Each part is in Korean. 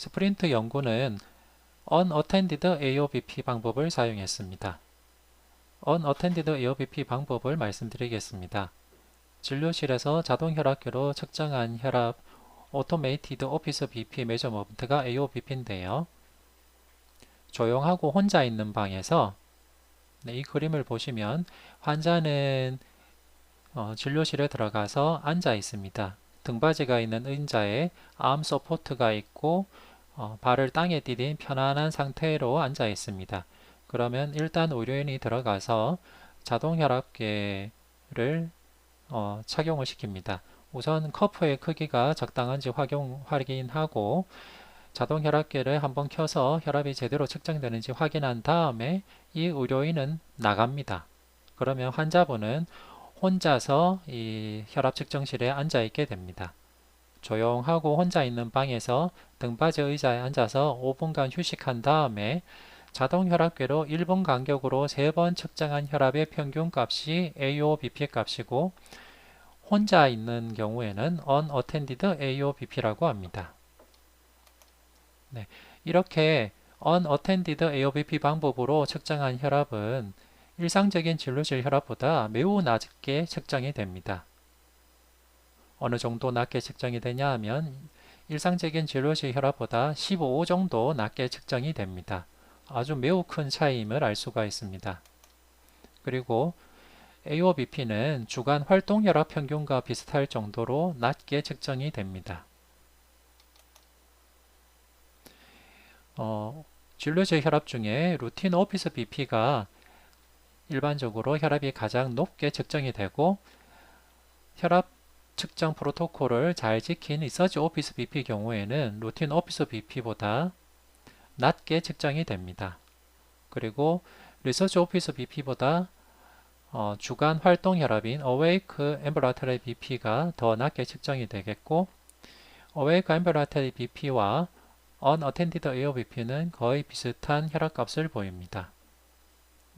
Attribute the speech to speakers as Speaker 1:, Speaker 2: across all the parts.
Speaker 1: 스프린트 연구는 unattended AOBP 방법을 사용했습니다. unattended AOBP 방법을 말씀드리겠습니다. 진료실에서 자동 혈압계로 측정한 혈압 Automated Office BP Measurement가 AOBP인데요. 조용하고 혼자 있는 방에서 네, 이 그림을 보시면 환자는 어, 진료실에 들어가서 앉아 있습니다. 등받이가 있는 의자에 암 서포트가 있고 어, 발을 땅에 디딘 편안한 상태로 앉아 있습니다. 그러면 일단 의료인이 들어가서 자동 혈압계를 어, 착용을 시킵니다. 우선 커프의 크기가 적당한지 확용, 확인하고 자동 혈압계를 한번 켜서 혈압이 제대로 측정되는지 확인한 다음에 이 의료인은 나갑니다. 그러면 환자분은 혼자서 이 혈압 측정실에 앉아 있게 됩니다. 조용하고 혼자 있는 방에서 등받이 의자에 앉아서 5분간 휴식한 다음에 자동 혈압계로 1분 간격으로 3번 측정한 혈압의 평균 값이 AOBP 값이고 혼자 있는 경우에는 unattended AOBP라고 합니다. 네, 이렇게 unattended AOBP 방법으로 측정한 혈압은 일상적인 진료실 혈압보다 매우 낮게 측정이 됩니다. 어느 정도 낮게 측정이 되냐 하면 일상적인 진료실 혈압보다 15 정도 낮게 측정이 됩니다. 아주 매우 큰 차이임을 알 수가 있습니다. 그리고 AOBP는 주간 활동 혈압 평균과 비슷할 정도로 낮게 측정이 됩니다. 어, 진료실 혈압 중에 루틴 오피스 BP가 일반적으로 혈압이 가장 높게 측정이 되고 혈압 측정 프로토콜을 잘 지킨 리서치 오피스 BP 경우에는 루틴 오피스 BP보다 낮게 측정이 됩니다. 그리고 리서치 오피스 BP보다 어, 주간 활동 혈압인 Awake Ambulatory BP가 더 낮게 측정이 되겠고 Awake Ambulatory BP와 Unattended AOBP는 거의 비슷한 혈압값을 보입니다.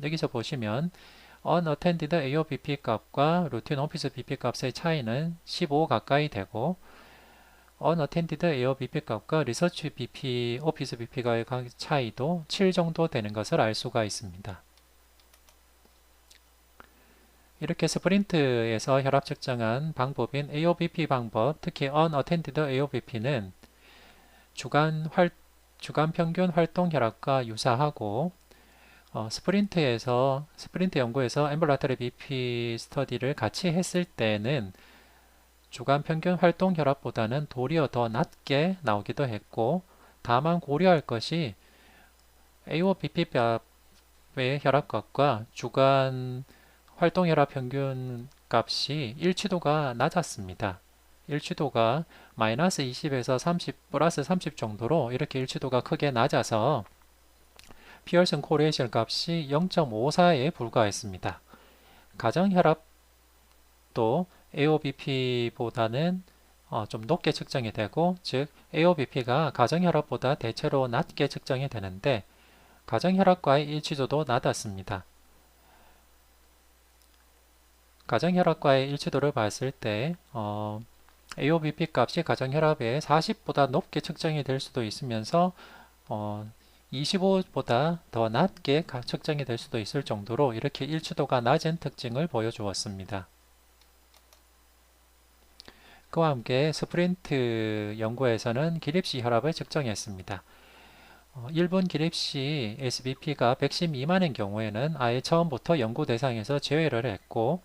Speaker 1: 여기서 보시면 unattended AOBP 값과 루틴 오피스 BP 값의 차이는 15 가까이 되고 unattended AOBP 값과 리서치 BP, 오피스 BP가의 차이도 7 정도 되는 것을 알 수가 있습니다. 이렇게 스프린트에서 혈압 측정한 방법인 AOBP 방법, 특히 unattended AOBP는 주간, 활, 주간 평균 활동 혈압과 유사하고 어, 스프린트에서 스프린트 연구에서 엠블라터리 BP 스터디를 같이 했을 때는 주간 평균 활동 혈압보다는 도리어 더 낮게 나오기도 했고 다만 고려할 것이 AOBP의 혈압값과 주간 활동 혈압 평균 값이 일치도가 낮았습니다. 일치도가 마이너스 20에서 30 플러스 30 정도로 이렇게 일치도가 크게 낮아서 피어슨 코레이션 값이 0.54에 불과했습니다. 가정혈압도 AOBP보다는 어, 좀 높게 측정이 되고 즉 AOBP가 가정혈압보다 대체로 낮게 측정이 되는데 가정혈압과의 일치도도 낮았습니다. 가정혈압과의 일치도를 봤을 때 어, AOBP 값이 가정혈압의 40보다 높게 측정이 될 수도 있으면서 어, 25보다 더 낮게 측정이 될 수도 있을 정도로 이렇게 일치도가 낮은 특징을 보여주었습니다. 그와 함께 스프린트 연구에서는 기립시 혈압을 측정했습니다. 1분 어, 기립시 SBP가 110 미만인 경우에는 아예 처음부터 연구 대상에서 제외를 했고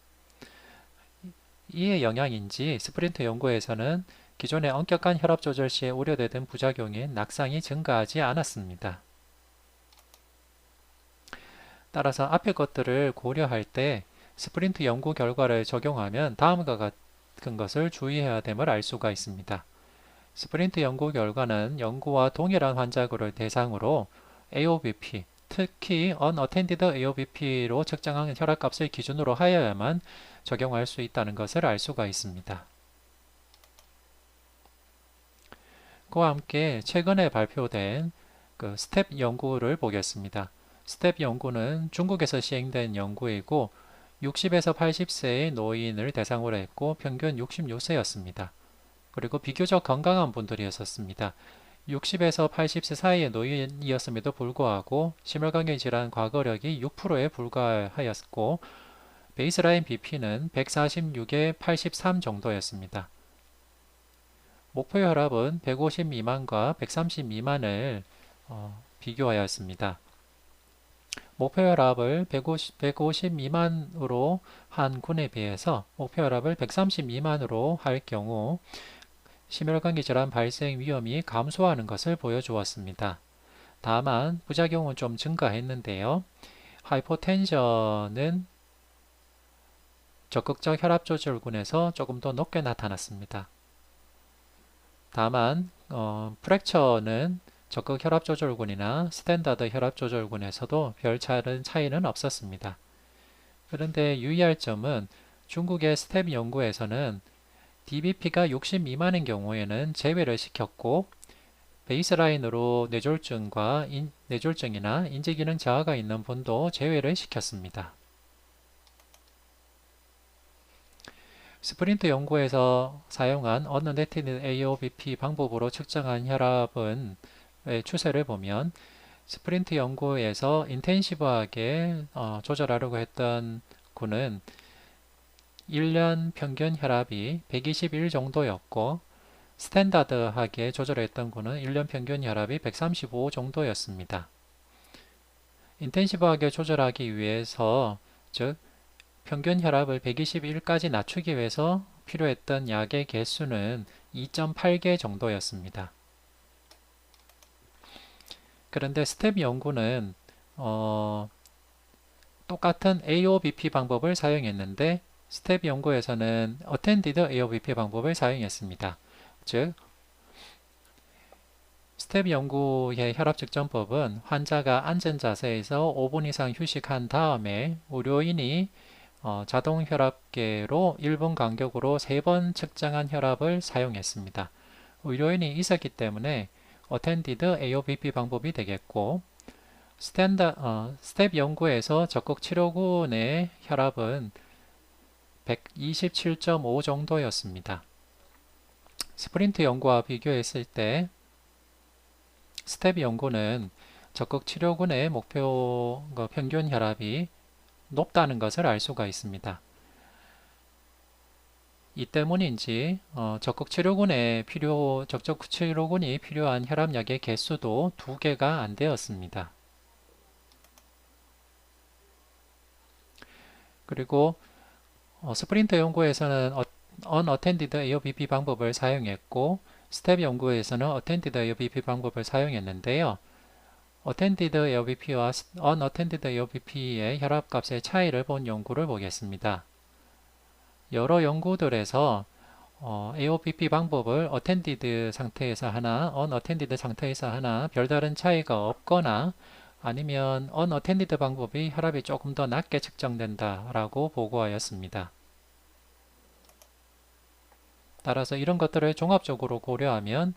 Speaker 1: 이의 영향인지 스프린트 연구에서는 기존의 엄격한 혈압 조절 시에 우려되던 부작용인 낙상이 증가하지 않았습니다. 따라서 앞의 것들을 고려할 때 스프린트 연구 결과를 적용하면 다음과 같은 것을 주의해야 됨을 알 수가 있습니다. 스프린트 연구 결과는 연구와 동일한 환자들을 대상으로 AOBP, 특히 unattended AOBP로 측정한 혈압값을 기준으로 하여야만 적용할 수 있다는 것을 알 수가 있습니다. 그와 함께 최근에 발표된 그 스텝 연구를 보겠습니다. 스텝 연구는 중국에서 시행된 연구이고 60에서 80세의 노인을 대상으로 했고 평균 66세였습니다. 그리고 비교적 건강한 분들이었습니다. 60에서 80세 사이의 노인이었음에도 불구하고 심혈관계 질환 과거력이 6%에 불과하였고 베이스라인 BP는 146에 83 정도였습니다. 목표 혈압은 150 미만과 130 미만을 어, 비교하였습니다. 목표 혈압을 150, 150 미만으로 한 군에 비해서 목표 혈압을 130 미만으로 할 경우 심혈관계 질환 발생 위험이 감소하는 것을 보여주었습니다. 다만 부작용은 좀 증가했는데요. 하이포텐션은 적극적 혈압 조절군에서 조금 더 높게 나타났습니다. 다만 어, 프랙처는 적극 혈압조절군이나 스탠다드 혈압조절군에서도 별 차이는 없었습니다. 그런데 유의할 점은 중국의 스텝 연구에서는 DBP가 60 미만인 경우에는 제외를 시켰고 베이스라인으로 뇌졸중과 인, 뇌졸중이나 인지기능 저하가 있는 분도 제외를 시켰습니다. 스프린트 연구에서 사용한 언너네티드 AOBP 방법으로 측정한 혈압은 추세를 보면 스프린트 연구에서 인텐시브하게 어, 조절하려고 했던 군은 1년 평균 혈압이 121 정도였고 스탠다드하게 조절했던 군은 1년 평균 혈압이 135 정도였습니다. 인텐시브하게 조절하기 위해서 즉 평균 혈압을 121까지 낮추기 위해서 필요했던 약의 개수는 2.8개 정도였습니다. 그런데 스텝 연구는 어, 똑같은 AOBP 방법을 사용했는데 스텝 연구에서는 Attended AOBP 방법을 사용했습니다. 즉 스텝 연구의 혈압 측정법은 환자가 앉은 자세에서 5분 이상 휴식한 다음에 의료인이 어, 자동 혈압계로 1분 간격으로 3번 측정한 혈압을 사용했습니다. 의료인이 있었기 때문에 Attended AOBP 방법이 되겠고 스탠다, 어, 스텝 연구에서 적극 치료군의 혈압은 127.5 정도였습니다. 스프린트 연구와 비교했을 때 스텝 연구는 적극 치료군의 목표 그 평균 혈압이 높다는 것을 알 수가 있습니다. 이 때문인지 어, 적극 치료군에 필요 적적 치료군이 필요한 혈압약의 개수도 두 개가 안 되었습니다. 그리고 어, 스프린트 연구에서는 어, unattended AOBP 방법을 사용했고 스텝 연구에서는 attended AOBP 방법을 사용했는데요. attended AOBP와 unattended AOBP의 혈압값의 차이를 본 연구를 보겠습니다. 여러 연구들에서 어, AOBP 방법을 attended 상태에서 하나, unattended 상태에서 하나 별다른 차이가 없거나 아니면 unattended 방법이 혈압이 조금 더 낮게 측정된다 라고 보고하였습니다. 따라서 이런 것들을 종합적으로 고려하면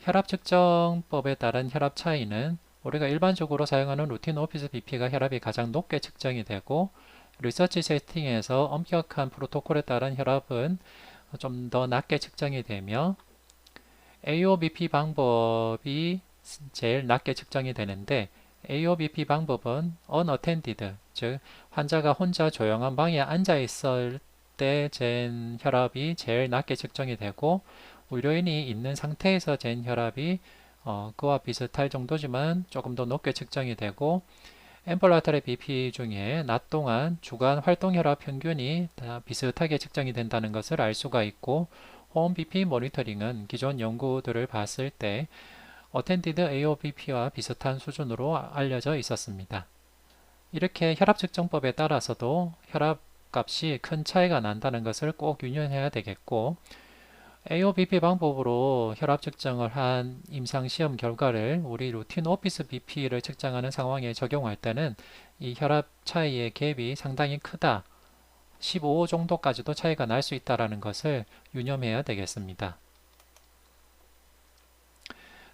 Speaker 1: 혈압 측정법에 따른 혈압 차이는 우리가 일반적으로 사용하는 루틴 오피스 BP가 혈압이 가장 높게 측정이 되고 리서치 세팅에서 엄격한 프로토콜에 따른 혈압은 좀 더 낮게 측정이 되며 AOBP 방법이 제일 낮게 측정이 되는데 AOBP 방법은 unattended, 즉 환자가 혼자 조용한 방에 앉아 있을 때 잰 혈압이 제일 낮게 측정이 되고 의료인이 있는 상태에서 잰 혈압이 어, 그와 비슷할 정도지만 조금 더 높게 측정이 되고 엠플라타의 BP 중에 낮 동안 주간 활동혈압 평균이 다 비슷하게 측정이 된다는 것을 알 수가 있고 홈 BP 모니터링은 기존 연구들을 봤을 때 어텐디드 AOBP와 비슷한 수준으로 알려져 있었습니다. 이렇게 혈압 측정법에 따라서도 혈압 값이 큰 차이가 난다는 것을 꼭 유념해야 되겠고 AOBP 방법으로 혈압 측정을 한 임상시험 결과를 우리 루틴 오피스 BP를 측정하는 상황에 적용할 때는 이 혈압 차이의 갭이 상당히 크다. 15 정도까지도 차이가 날 수 있다는 것을 유념해야 되겠습니다.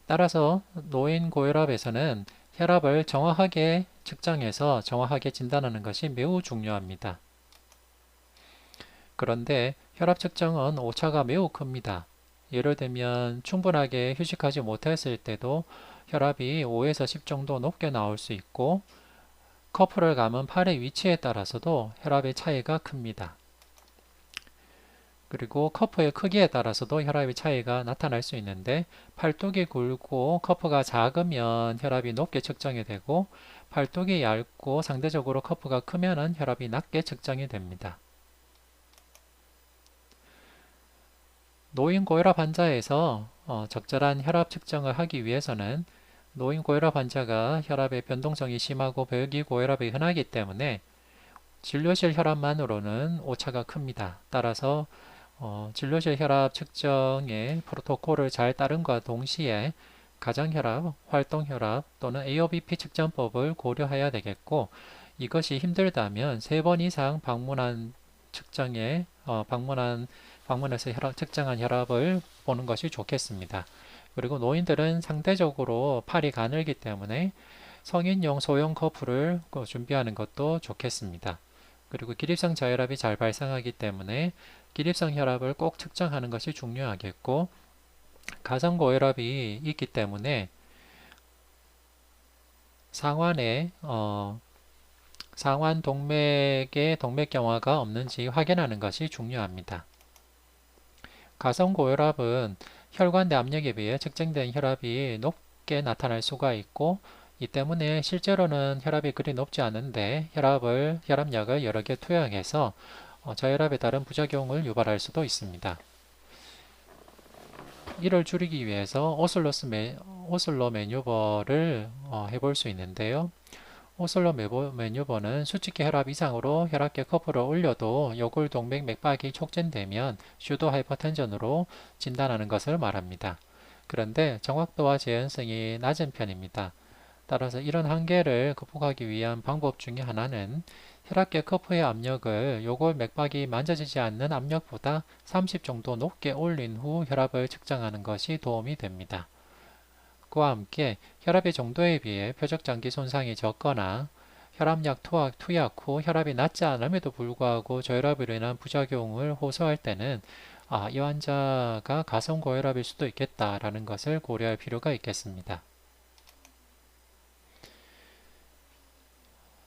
Speaker 1: 따라서 노인 고혈압에서는 혈압을 정확하게 측정해서 정확하게 진단하는 것이 매우 중요합니다. 그런데 혈압 측정은 오차가 매우 큽니다. 예를 들면 충분하게 휴식하지 못했을 때도 혈압이 5에서 10 정도 높게 나올 수 있고 커프를 감은 팔의 위치에 따라서도 혈압의 차이가 큽니다. 그리고 커프의 크기에 따라서도 혈압의 차이가 나타날 수 있는데 팔뚝이 굵고 커프가 작으면 혈압이 높게 측정이 되고 팔뚝이 얇고 상대적으로 커프가 크면 혈압이 낮게 측정이 됩니다. 노인 고혈압 환자에서 어, 적절한 혈압 측정을 하기 위해서는 노인 고혈압 환자가 혈압의 변동성이 심하고 배기 고혈압이 흔하기 때문에 진료실 혈압만으로는 오차가 큽니다. 따라서 어, 진료실 혈압 측정의 프로토콜을 잘 따른과 동시에 가정혈압, 활동혈압 또는 AOBP 측정법을 고려해야 되겠고 이것이 힘들다면 세 번 이상 방문한 측정에 어, 방문한 방문해서 혈압 측정한 혈압을 보는 것이 좋겠습니다. 그리고 노인들은 상대적으로 팔이 가늘기 때문에 성인용 소형 커프를 준비하는 것도 좋겠습니다. 그리고 기립성 저혈압이 잘 발생하기 때문에 기립성 혈압을 꼭 측정하는 것이 중요하겠고 가성 고혈압이 있기 때문에 상완에 어, 상완 동맥에 동맥경화가 없는지 확인하는 것이 중요합니다. 가성 고혈압은 혈관 내 압력에 비해 측정된 혈압이 높게 나타날 수가 있고 이 때문에 실제로는 혈압이 그리 높지 않은데 혈압을 혈압약을 여러 개 투여해서 어, 저혈압에 따른 부작용을 유발할 수도 있습니다. 이를 줄이기 위해서 오슬로스 메, 오슬로 매뉴버를 어, 해볼 수 있는데요. 오슬로 매뉴버는 수직계 혈압 이상으로 혈압계 커프를 올려도 요골 동맥 맥박이 촉진되면 슈도 하이퍼텐전으로 진단하는 것을 말합니다. 그런데 정확도와 재현성이 낮은 편입니다. 따라서 이런 한계를 극복하기 위한 방법 중에 하나는 혈압계 커프의 압력을 요골 맥박이 만져지지 않는 압력보다 30 정도 높게 올린 후 혈압을 측정하는 것이 도움이 됩니다. 그와 함께 혈압의 정도에 비해 표적장기 손상이 적거나 혈압약 투약, 투약 후 혈압이 낮지 않음에도 불구하고 저혈압으로 인한 부작용을 호소할 때는 아, 이 환자가 가성 고혈압일 수도 있겠다라는 것을 고려할 필요가 있겠습니다.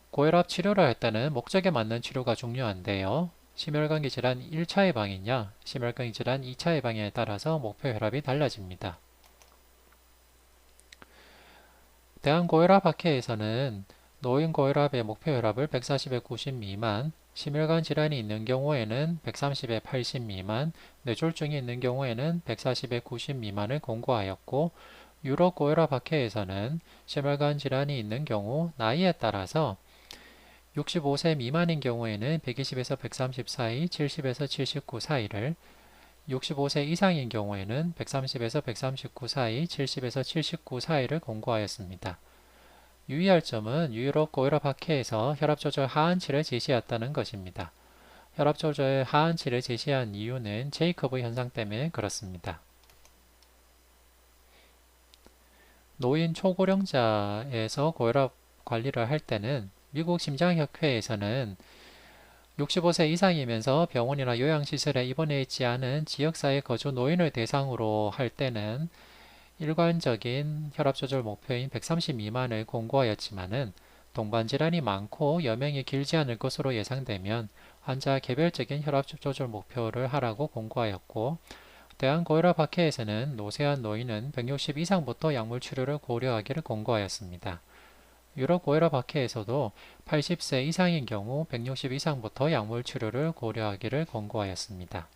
Speaker 1: 고혈압 치료를 할 때는 목적에 맞는 치료가 중요한데요. 심혈관계 질환 1차 예방이냐, 심혈관계 질환 2차 예방에 따라서 목표 혈압이 달라집니다. 대한고혈압 학회에서는 노인 고혈압의 목표 혈압을 140에 90 미만, 심혈관 질환이 있는 경우에는 130에 80 미만, 뇌졸중이 있는 경우에는 140에 90 미만을 공고하였고 유럽 고혈압 학회에서는 심혈관 질환이 있는 경우 나이에 따라서 65세 미만인 경우에는 120에서 130 사이, 70에서 79 사이를 65세 이상인 경우에는 130에서 139 사이, 70에서 79 사이를 공고하였습니다. 유의할 점은 유럽 고혈압 학회에서 혈압조절 하한치를 제시했다는 것입니다. 혈압조절 하한치를 제시한 이유는 제이커브 현상 때문에 그렇습니다. 노인 초고령자에서 고혈압 관리를 할 때는 미국 심장협회에서는 65세 이상이면서 병원이나 요양시설에 입원해 있지 않은 지역사회 거주 노인을 대상으로 할 때는 일관적인 혈압조절 목표인 130 미만을 공고하였지만은 동반질환이 많고 여명이 길지 않을 것으로 예상되면 환자 개별적인 혈압조절 목표를 하라고 공고하였고 대한고혈압학회에서는 노쇠한 노인은 160 이상부터 약물 치료를 고려하기를 공고하였습니다. 유럽 고혈압 학회에서도 80세 이상인 경우 160 이상부터 약물 치료를 고려하기를 권고하였습니다.